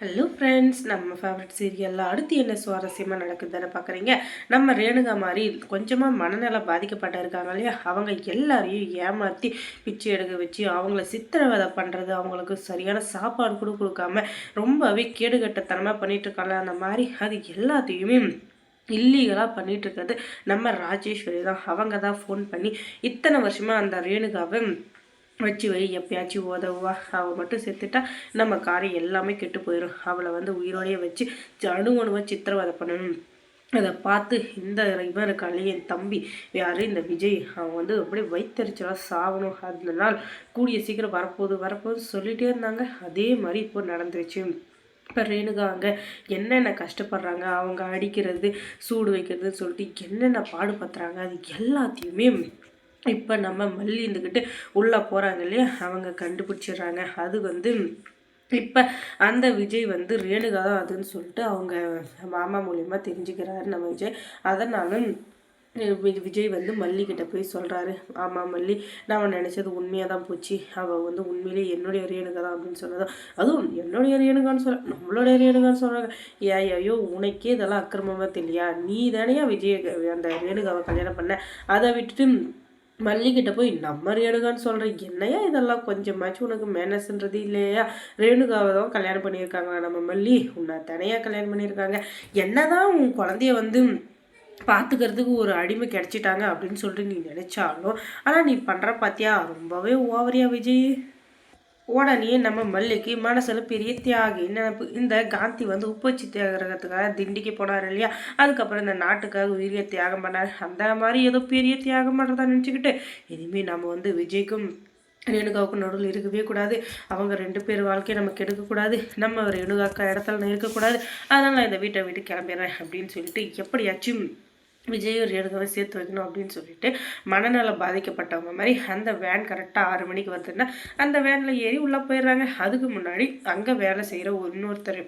Hello friends நம்ம favourite சீரியலில் அடுத்து என்ன சுவாரஸ்யமாக நடக்குதுன்னு பார்க்குறீங்க. நம்ம ரேணுகா மாதிரி கொஞ்சமாக மனநலம் பாதிக்கப்பட்ட இருக்காங்க இல்லையா? அவங்க எல்லாரையும் ஏமாற்றி பிச்சை எடுக்க வச்சு அவங்கள சித்திரவதை பண்ணுறது அவங்களுக்கு சரியான சாப்பாடு கூட கொடுக்காம ரொம்பவே கேடுகட்டத்தனமாக பண்ணிட்டு இருக்காங்க அந்த மாதிரி அது எல்லாத்தையுமே இல்லீகலாக பண்ணிகிட்டு இருக்கிறது நம்ம ராஜேஸ்வரி தான். அவங்க தான் ஃபோன் பண்ணி இத்தனை வருஷமாக அந்த ரேணுகாவை வச்சு வை எப்பயாச்சும் உதவுவா. அவள் மட்டும் செத்துட்டா நம்ம காரியம் எல்லாமே கெட்டு போயிடும் அவளை வந்து உயிரோடையே வச்சு அணு சித்திரவதை பண்ணணும். அதை பார்த்து இந்த இவன் இருக்காளே என் தம்பி யார்? இந்த விஜய். அவன் வந்து அப்படியே வைத்தறிச்சலாக சாகணும் அதனால் கூடிய சீக்கிரம் வரப்போகுது வரப்போகுது சொல்லிகிட்டே இருந்தாங்க. அதே மாதிரி இப்போ நடந்துருச்சு. இப்போ ரேணுகா அங்கே என்னென்ன கஷ்டப்படுறாங்க அவங்க அடிக்கிறது சூடு வைக்கிறதுன்னு சொல்லிட்டு என்னென்ன பாடுபடுத்துகிறாங்க அது எல்லாத்தையுமே இப்போ நம்ம மல்லி இருந்துக்கிட்டு உள்ளே போகிறாங்க இல்லையா? அவங்க கண்டுபிடிச்சிடுறாங்க. அது வந்து இப்போ அந்த விஜய் வந்து ரேணுகா தான் அதுன்னு சொல்லிட்டு அவங்க மாமா மூலியமாக தெரிஞ்சுக்கிறாரு நம்ம விஜய். அதனாலும் விஜய் வந்து மல்லிக்கிட்ட போய் சொல்கிறாரு ஆமாம் மல்லி நான் நினச்சது உண்மையாக தான் போச்சு. அவள் வந்து உண்மையிலே என்னுடைய ரேணுகா தான் அப்படின்னு சொன்னதும் அதுவும் என்னுடைய ரேணுகான்னு சொல்ல நம்மளுடைய ரேணுகான்னு சொல்கிறாங்க ஏ ஐயோ உனக்கே இதெல்லாம் அக்கிரமமாக தெரியா நீ தானேயா விஜய் அந்த ரேணுகாவை கல்யாணம் பண்ண? அதை விட்டுட்டு மல்லிகிட்ட போய் நம்ம ரேணுகான்னு சொல்கிறேன் என்னையா இதெல்லாம் கொஞ்சமாச்சும் உனக்கு மேனஸ்ன்றது இல்லையா? ரேணுகாவை தான் கல்யாணம் பண்ணியிருக்காங்களா நம்ம மல்லி? உன்னை தனியாக கல்யாணம் பண்ணியிருக்காங்க? என்ன தான் உன் குழந்தைய வந்து பார்த்துக்கிறதுக்கு ஒரு அடிமை கிடச்சிட்டாங்க அப்படின்னு சொல்லிட்டு நீ நினச்சாலும் ஆனால் நீ பண்ணுற பார்த்தியா ரொம்பவே ஓவரியா விஜய். உடனே நம்ம மல்லிக்கு மனசில் பெரிய தியாகி நினப்பு. இந்த காந்தி வந்து உப்பச்சி தியாகிறதுக்காக திண்டிக்கு போனார் இல்லையா? அதுக்கப்புறம் இந்த நாட்டுக்காக உயிரிய தியாகம் பண்ணார். அந்த மாதிரி ஏதோ பெரிய தியாகம் பண்ணுறதா நினச்சிக்கிட்டு இனிமேல் நம்ம வந்து விஜய்க்கும் ரேணுகாவுக்கு நடுவில் இருக்கவே கூடாது. அவங்க ரெண்டு பேர் வாழ்க்கையை நமக்கு எடுக்கக்கூடாது நம்ம ரேணுகாக்கா இடத்துல இருக்கக்கூடாது அதனால் நான் இந்த வீட்டை விட்டு கிளம்பிடுறேன் அப்படின்னு சொல்லிட்டு எப்படியாச்சும் விஜய் எடுக்கவே சேர்த்து வைக்கணும் அப்படின்னு சொல்லிட்டு மனநலம் பாதிக்கப்பட்டவங்க மாதிரி அந்த வேன் கரெக்டாக ஆறு மணிக்கு வருதுன்னா அந்த வேனில் ஏறி உள்ளே போயிடுறாங்க. அதுக்கு முன்னாடி அங்கே வேலை செய்கிற இன்னொருத்தர்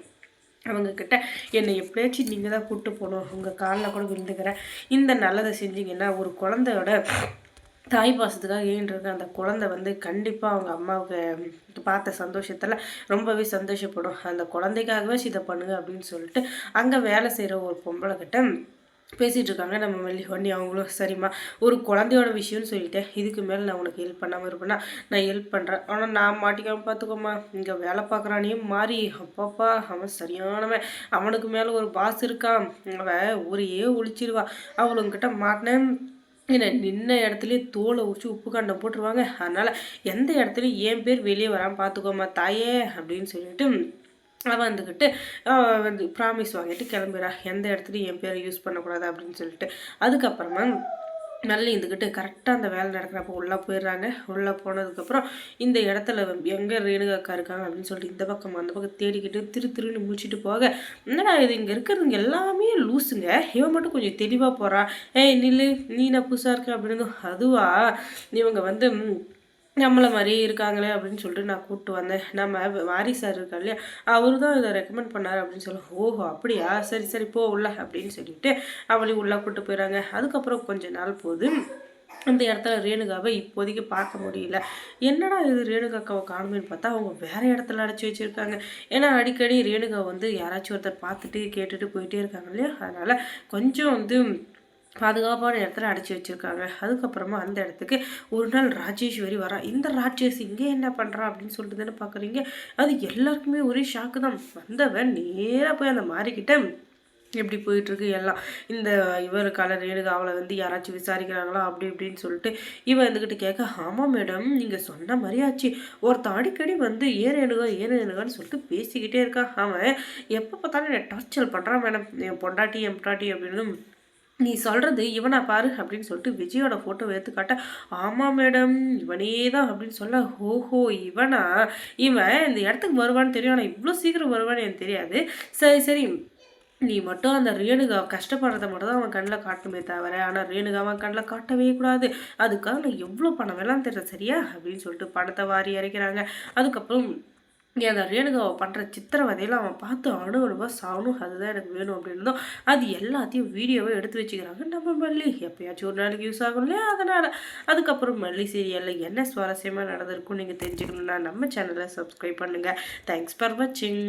அவங்கக்கிட்ட என்னை எப்படியாச்சும் நீங்கள் தான் கூப்பிட்டு போகணும். உங்கள் காலில் கூட விழுந்துக்கிறேன் இந்த நல்லதை செஞ்சிங்கன்னா ஒரு குழந்தையோட தாய் பாசத்துக்காக ஏன்றது அந்த குழந்தை வந்து கண்டிப்பாக அவங்க அம்மாவுக்கு பார்த்த சந்தோஷத்தில் ரொம்பவே சந்தோஷப்படும். அந்த குழந்தைக்காகவே இதை பண்ணுங்க அப்படின்னு சொல்லிட்டு அங்கே வேலை செய்கிற ஒரு பொம்பளைக்கிட்ட பேசிகிட்டு இருக்காங்க நம்ம மெல்லி வண்டி அவங்களும் சரிம்மா ஒரு குழந்தையோட விஷயம்னு சொல்லிட்டேன். இதுக்கு மேலே நான் உனக்கு ஹெல்ப் பண்ணாமல் இருப்பேன்னா நான் ஹெல்ப் பண்ணுறேன் ஆனால் நான் மாட்டிக்காமல் பார்த்துக்கோமா இங்கே வேலை பார்க்குறானே மாறி. அப்பாப்பா அவன் சரியானவன். அவனுக்கு மேலே ஒரு பாஸ் இருக்கான். அவன் ஊரையே ஒழிச்சிருவா. அவளுங்கிட்ட மாட்டினேன். என்ன நின்ன இடத்துலயே தோலை உரிச்சு உப்பு கண்டம் போட்டுருவாங்க. அதனால் எந்த இடத்துலையும் என் பேர் வெளியே வராமல் பார்த்துக்கோமா தாயே அப்படின்னு சொல்லிட்டு வந்துக்கிட்டு வந்து ப்ராமிஸ் வாங்கிட்டு கிளம்பிடா எந்த இடத்துலையும் என் பேரை யூஸ் பண்ணக்கூடாது அப்படின்னு சொல்லிட்டு. அதுக்கப்புறமா நல்ல இருந்துக்கிட்டு கரெக்டாக அந்த வேலை நடக்கிறப்ப உள்ளே போயிடுறாங்க. உள்ளே போனதுக்கப்புறம் இந்த இடத்துல எங்கே ரேணுகாக்கா இருக்காங்க அப்படின்னு சொல்லிட்டு இந்த பக்கம் அந்த பக்கம் தேடிக்கிட்டு திரு திருன்னு முடிச்சுட்டு போக என்னடா இது இங்கே இருக்கிறதுங்க எல்லாமே லூஸுங்க இவன் மட்டும் கொஞ்சம் தெளிவாக போகிறா ஏய் நில்லு. நீ நான் புதுசாக இருக்க? அப்படின்னு அதுவா இவங்க வந்து நம்மளை மாதிரி இருக்காங்களே அப்படின்னு சொல்லிட்டு நான் கூப்பிட்டு வந்தேன். நம்ம வாரி சார் இருக்கா இல்லையா அவரு தான் இதை ரெக்கமெண்ட் பண்ணார் அப்படின்னு சொல்ல ஓஹோ அப்படியா? சரி சரி போ உள்ள அப்படின்னு சொல்லிட்டு அவளையும் உள்ளே கூப்பிட்டு போயிடறாங்க அதுக்கப்புறம் கொஞ்ச நாள் போகுது அந்த இடத்துல ரேணுகாவை இப்போதைக்கு பார்க்க முடியல. என்னடா இது ரேணுகாக்காவை காணுமேன்னு பார்த்தா அவங்க வேற இடத்துல அடைச்சி வச்சுருக்காங்க. ஏன்னா அடிக்கடி ரேணுகா வந்து யாராச்சும் ஒருத்தர் பார்த்துட்டு கேட்டுட்டு போயிட்டே இருக்காங்க இல்லையா? அதனால் கொஞ்சம் வந்து பாதுகாப்பான இடத்துல அடைச்சி வச்சுருக்காங்க. அதுக்கப்புறமா அந்த இடத்துக்கு ஒரு நாள் ராஜேஸ்வரி வரா. இந்த ராஜேஷ் இங்கே என்ன பண்ணுறா அப்படின்னு சொல்லிட்டு தானே பார்க்குறீங்க அது எல்லாருக்குமே ஒரே ஷாக்கு தான். வந்தவன் நேராக போய் அந்த மாறிக்கிட்ட எப்படி போயிட்டுருக்கு எல்லாம். இந்த இவர் கலர் ரேணுகா அவளை வந்து யாராச்சும் விசாரிக்கிறாங்களா? அப்படி இப்படின்னு சொல்லிட்டு இவன் இருந்துக்கிட்டு கேட்க ஆமாம் மேடம் நீங்கள் சொன்ன மாதிரியாச்சு ஒருத்தன் அடிக்கடி வந்து ஏன் ரேணுகா ஏன் ரேணுகான்னு சொல்லிட்டு பேசிக்கிட்டே இருக்கான் அவன் எப்போ பார்த்தாலும் என்னை டார்ச்சர் பண்ணுறான் மேடம் என் பொண்டாட்டி என் பொண்டாட்டி அப்படின்னு நீ சொல்கிறது இவனா பாரு அப்படின்னு சொல்லிட்டு விஜயோட ஃபோட்டோ எடுத்து காட்ட ஆமாம் மேடம் இவனே தான் அப்படின்னு சொல்ல ஓஹோ இவனா? இவன் இந்த இடத்துக்கு வருவான்னு தெரியும் ஆனால் இவ்வளோ சீக்கிரம் வருவான்னு எனக்கு தெரியாது. சரி சரி. நீ மட்டும் அந்த ரேணுகா கஷ்டப்படுறத மட்டும் தான் அவன் கண்ணில் காட்டுமே தவிர ஆனால் ரேணுகா அவன் கண்ணில் காட்டவே கூடாது. அதுக்காக நான் எவ்வளோ பணம் வேலாம் தெரியல சரியா? அப்படின்னு சொல்லிட்டு பணத்தை வாரி இறைக்கிறாங்க. அதுக்கப்புறம் அந்த ரேணுகாவை பண்ணுற சித்திரவதையில் அவன் பார்த்து அணு அணுவாக சாகணும் அதுதான் எனக்கு வேணும் அப்படின்னதும் அது எல்லாத்தையும் வீடியோவை எடுத்து வச்சுக்கிறாங்க. நம்ம மல்லி எப்பயாச்சும் ஒரு நாளைக்கு யூஸ் ஆகும் இல்லையா? அதனால். அதுக்கப்புறம் மல்லி சீரியலில் என்ன சுவாரஸ்யமாக நடந்திருக்கும் நீங்கள் தெரிஞ்சுக்கணுன்னா நம்ம சேனலை சப்ஸ்கிரைப் பண்ணுங்கள் தேங்க்ஸ் ஃபார் வாட்சிங்